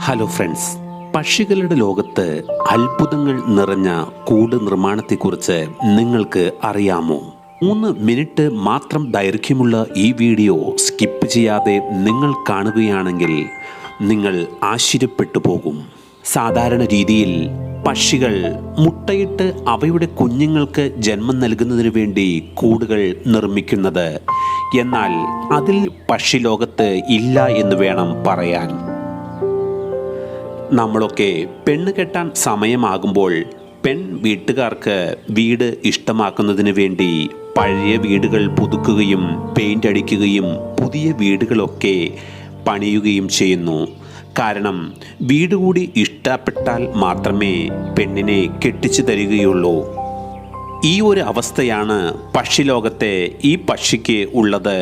Hello friends പക്ഷികളുടെ ലോകത്ത് അത്ഭുതങ്ങൾ നിറഞ്ഞ കൂട് നിർമ്മാണത്തെക്കുറിച്ച് നിങ്ങൾക്ക് അറിയാമോ? മൂന്ന് മിനിറ്റ് മാത്രം ദൈർഘ്യമുള്ള ഈ വീഡിയോ സ്കിപ്പ് ചെയ്യാതെ നിങ്ങൾ കാണുകയാണെങ്കിൽ നിങ്ങൾ ആശ്ചര്യപ്പെട്ടു പോകും. സാധാരണ രീതിയിൽ പക്ഷികൾ മുട്ടയിട്ട് അവയുടെ കുഞ്ഞുങ്ങൾക്ക് ജന്മം നൽകുന്നതിന് വേണ്ടി കൂടുകൾ നിർമ്മിക്കുന്നത് എന്നാൽ അതിൽ പക്ഷി ലോകത്ത് ഇല്ല എന്ന് വേണം പറയാൻ. നമ്മളൊക്കെ പെണ്ണ് കെട്ടാൻ സമയമാകുമ്പോൾ പെൺ വീട്ടുകാർക്ക് വീട് ഇഷ്ടമാക്കുന്നതിന് വേണ്ടി പഴയ വീടുകൾ പുതുക്കുകയും പെയിന്റ് അടിക്കുകയും പുതിയ വീടുകളൊക്കെ പണിയുകയും ചെയ്യുന്നു. കാരണം വീട് കൂടി ഇഷ്ടപ്പെട്ടാൽ മാത്രമേ പെണ്ണിനെ കെട്ടിച്ചു തരികയുള്ളൂ. ഈ ഒരു അവസ്ഥയാണ് പക്ഷിലോകത്തെ ഈ പക്ഷിക്ക് ഉള്ളത്.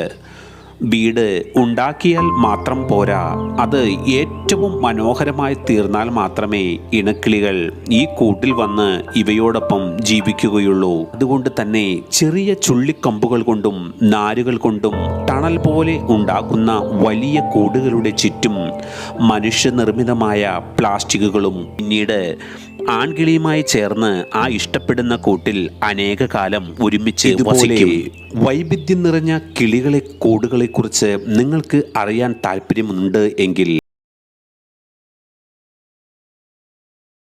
വീട് ഉണ്ടാക്കിയാൽ മാത്രം പോരാ. അത് ഏറ്റവും മനോഹരമായി തീർന്നാൽ മാത്രമേ ഇണക്കിളികൾ ഈ കൂട്ടിൽ വന്ന് ഇവയോടൊപ്പം ജീവിക്കുകയുള്ളൂ. അതുകൊണ്ട് തന്നെ ചെറിയ ചുള്ളിക്കമ്പുകൾ കൊണ്ടും നാരുകൾ കൊണ്ടും തണൽ പോലെ ഉണ്ടാക്കുന്ന വലിയ കൂടുകളുടെ ചുറ്റും മനുഷ്യനിർമ്മിതമായ പ്ലാസ്റ്റിക്കുകളും പിന്നീട് ആൺകിളിയുമായി ചേർന്ന് ആ ഇഷ്ടപ്പെടുന്ന കൂട്ടിൽ അനേക കാലം ഒരുമിച്ച് വസിക്കും. വൈവിധ്യം നിറഞ്ഞ കിളികളെ കൂടുകളെക്കുറിച്ച് നിങ്ങൾക്ക് അറിയാൻ താല്പര്യമുണ്ട് എങ്കിൽ